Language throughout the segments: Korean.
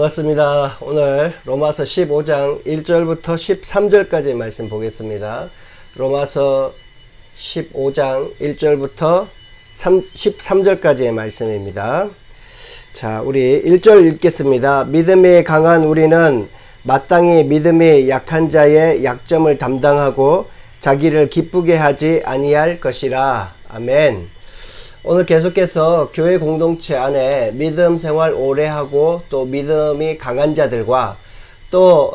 반갑습니다. 오늘 로마서 15장 1절부터 13절까지 말씀 보겠습니다. 로마서 15장 1절부터 3, 13절까지의 말씀입니다. 자, 우리 1절 읽겠습니다. 믿음이 강한 우리는 마땅히 믿음이 약한 자의 약점을 담당하고 자기를 기쁘게 하지 아니할 것이라. 아멘. 오늘 계속해서 교회 공동체 안에 믿음 생활 오래 하고 또 믿음이 강한 자들과 또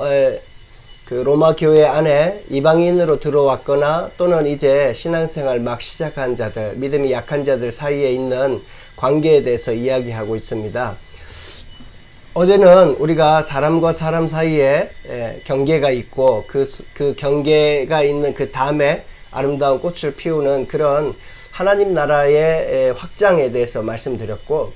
그 로마 교회 안에 이방인으로 들어왔거나 또는 이제 신앙생활 막 시작한 자들, 믿음이 약한 자들 사이에 있는 관계에 대해서 이야기하고 있습니다. 어제는 우리가 사람과 사람 사이에 에, 경계가 있고 그, 그 경계가 있는 그 다음에 아름다운 꽃을 피우는 그런 하나님 나라의 에, 확장에 대해서 말씀드렸고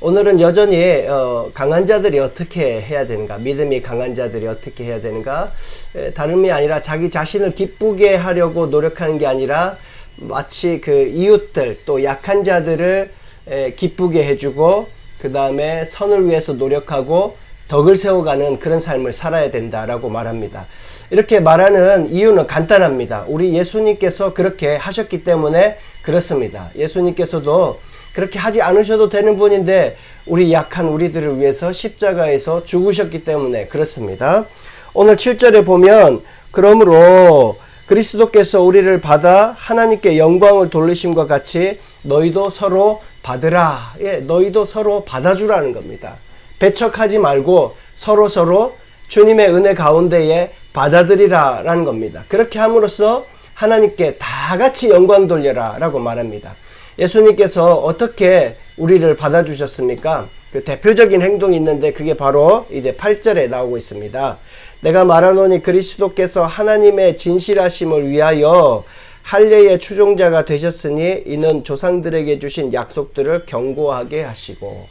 오늘은 여전히 어, 강한 자들이 어떻게 해야 되는가 믿음이 강한 자들이 어떻게 해야 되는가 에, 다름이 아니라 자기 자신을 기쁘게 하려고 노력하는 게 아니라 마치 그 이웃들 또 약한 자들을 에, 기쁘게 해주고 그 다음에 선을 위해서 노력하고 덕을 세워가는 그런 삶을 살아야 된다라고 말합니다. 이렇게 말하는 이유는 간단합니다. 우리 예수님께서 그렇게 하셨기 때문에 그렇습니다. 예수님께서도 그렇게 하지 않으셔도 되는 분인데 우리 약한 우리들을 위해서 십자가에서 죽으셨기 때문에 그렇습니다. 오늘 7절에 보면 그러므로 그리스도께서 우리를 받아 하나님께 영광을 돌리심과 같이 너희도 서로 받으라. 예, 너희도 서로 받아주라는 겁니다. 배척하지 말고 서로 서로 주님의 은혜 가운데에 받아들이라라는 겁니다. 그렇게 함으로써 하나님께 다 같이 영광 돌려라 라고 말합니다. 예수님께서 어떻게 우리를 받아주셨습니까? 그 대표적인 행동이 있는데 그게 바로 이제 8절에 나오고 있습니다. 내가 말하노니 그리스도께서 하나님의 진실하심을 위하여 할례의 추종자가 되셨으니 이는 조상들에게 주신 약속들을 경고하게 하시고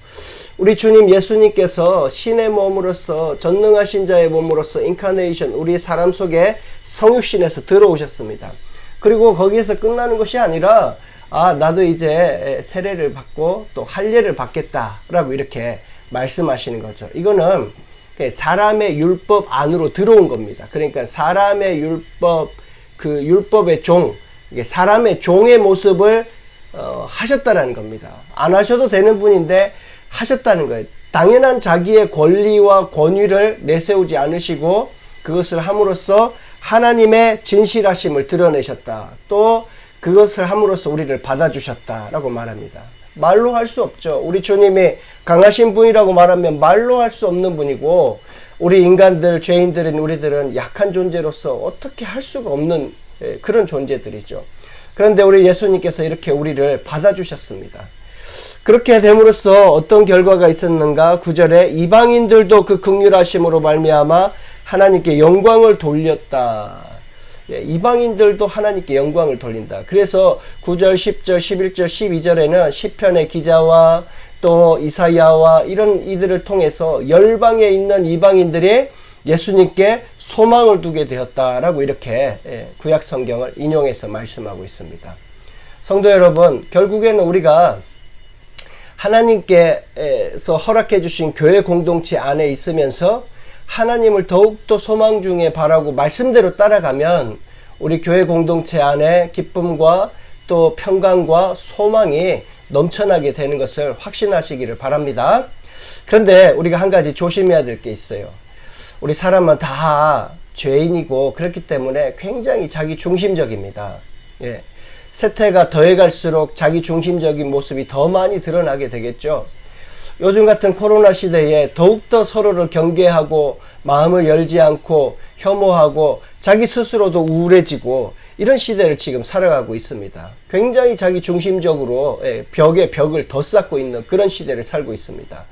우리 주님 예수님께서 신의 몸으로서 전능하신 자의 몸으로서 인카네이션 우리 사람 속에 성육신에서 들어오셨습니다. 그리고 거기에서 끝나는 것이 아니라 아 나도 이제 세례를 받고 또 할례를 받겠다라고 이렇게 말씀하시는 거죠. 이거는 사람의 율법 안으로 들어온 겁니다. 그러니까 사람의 율법 그 율법의 종 사람의 종의 모습을 어, 하셨다라는 겁니다. 안 하셔도 되는 분인데 하셨다는 거예요. 당연한 자기의 권리와 권위를 내세우지 않으시고 그것을 함으로써 하나님의 진실하심을 드러내셨다. 또 그것을 함으로써 우리를 받아주셨다라고 말합니다. 말로 할 수 없죠. 우리 주님이 강하신 분이라고 말하면 말로 할 수 없는 분이고 우리 인간들, 죄인들인 우리들은 약한 존재로서 어떻게 할 수가 없는 예, 그런 존재들이죠. 그런데 우리 예수님께서 이렇게 우리를 받아주셨습니다. 그렇게 됨으로써 어떤 결과가 있었는가? 구절에 이방인들도 그 극률하심으로 말미암아 하나님께 영광을 돌렸다. 예, 이방인들도 하나님께 영광을 돌린다. 그래서 9절, 10절, 11절, 12절에는 시편의 기자와 또 이사야와 이런 이들을 통해서 열방에 있는 이방인들이 예수님께 소망을 두게 되었다라고 이렇게 예, 구약 성경을 인용해서 말씀하고 있습니다. 성도 여러분, 결국에는 우리가 하나님께서 허락해 주신 교회 공동체 안에 있으면서 하나님을 더욱더 소망 중에 바라고 말씀대로 따라가면 우리 교회 공동체 안에 기쁨과 또 평강과 소망이 넘쳐나게 되는 것을 확신하시기를 바랍니다. 그런데 우리가 한 가지 조심해야 될 게 있어요. 우리 사람은 다 죄인이고 그렇기 때문에 굉장히 자기 중심적입니다. 예. 세태가 더해갈수록 자기 중심적인 모습이 더 많이 드러나게 되겠죠. 요즘 같은 코로나 시대에 더욱더 서로를 경계하고 마음을 열지 않고 혐오하고 자기 스스로도 우울해지고 이런 시대를 지금 살아가고 있습니다. 굉장히 자기 중심적으로 예, 벽에 벽을 더 쌓고 있는 그런 시대를 살고 있습니다.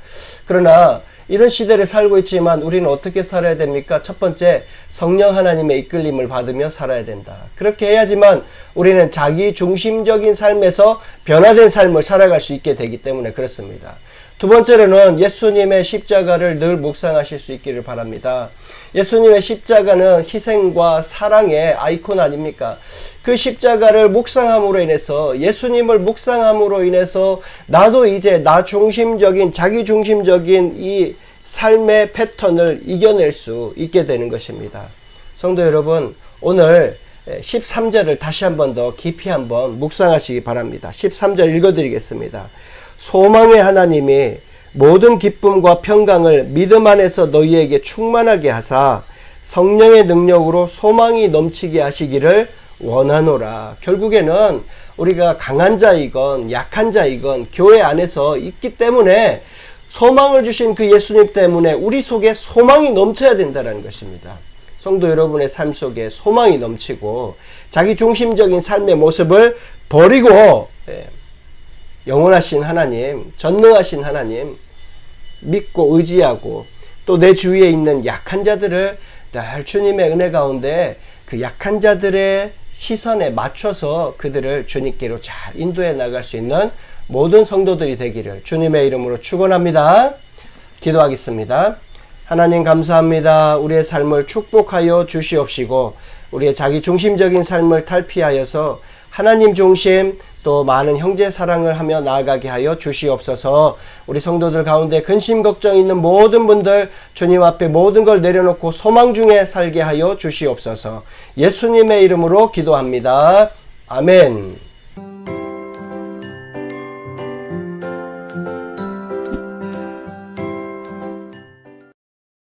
그러나 이런 시대를 살고 있지만 우리는 어떻게 살아야 됩니까? 첫 번째, 성령 하나님의 이끌림을 받으며 살아야 된다. 그렇게 해야지만 우리는 자기 중심적인 삶에서 변화된 삶을 살아갈 수 있게 되기 때문에 그렇습니다. 두 번째로는 예수님의 십자가를 늘 묵상하실 수 있기를 바랍니다. 예수님의 십자가는 희생과 사랑의 아이콘 아닙니까? 그 십자가를 묵상함으로 인해서 예수님을 묵상함으로 인해서 나도 이제 나 중심적인 자기 중심적인 이 삶의 패턴을 이겨낼 수 있게 되는 것입니다. 성도 여러분, 오늘 13절을 다시 한 번 더 깊이 한번 묵상하시기 바랍니다. 13절 읽어드리겠습니다. 소망의 하나님이 모든 기쁨과 평강을 믿음 안에서 너희에게 충만하게 하사 성령의 능력으로 소망이 넘치게 하시기를 원하노라. 결국에는 우리가 강한 자이건 약한 자이건 교회 안에서 있기 때문에 소망을 주신 그 예수님 때문에 우리 속에 소망이 넘쳐야 된다는 것입니다. 성도 여러분의 삶 속에 소망이 넘치고 자기 중심적인 삶의 모습을 버리고 예, 영원하신 하나님, 전능하신 하나님 믿고 의지하고 또 내 주위에 있는 약한 자들을 늘 주님의 은혜 가운데 그 약한 자들의 시선에 맞춰서 그들을 주님께로 잘 인도해 나갈 수 있는 모든 성도들이 되기를 주님의 이름으로 축원합니다. 기도하겠습니다. 하나님 감사합니다. 우리의 삶을 축복하여 주시옵시고 우리의 자기 중심적인 삶을 탈피하여서 하나님 중심 또 많은 형제 사랑을 하며 나아가게 하여 주시옵소서. 우리 성도들 가운데 근심 걱정 있는 모든 분들 주님 앞에 모든 걸 내려놓고 소망 중에 살게 하여 주시옵소서. 예수님의 이름으로 기도합니다. 아멘.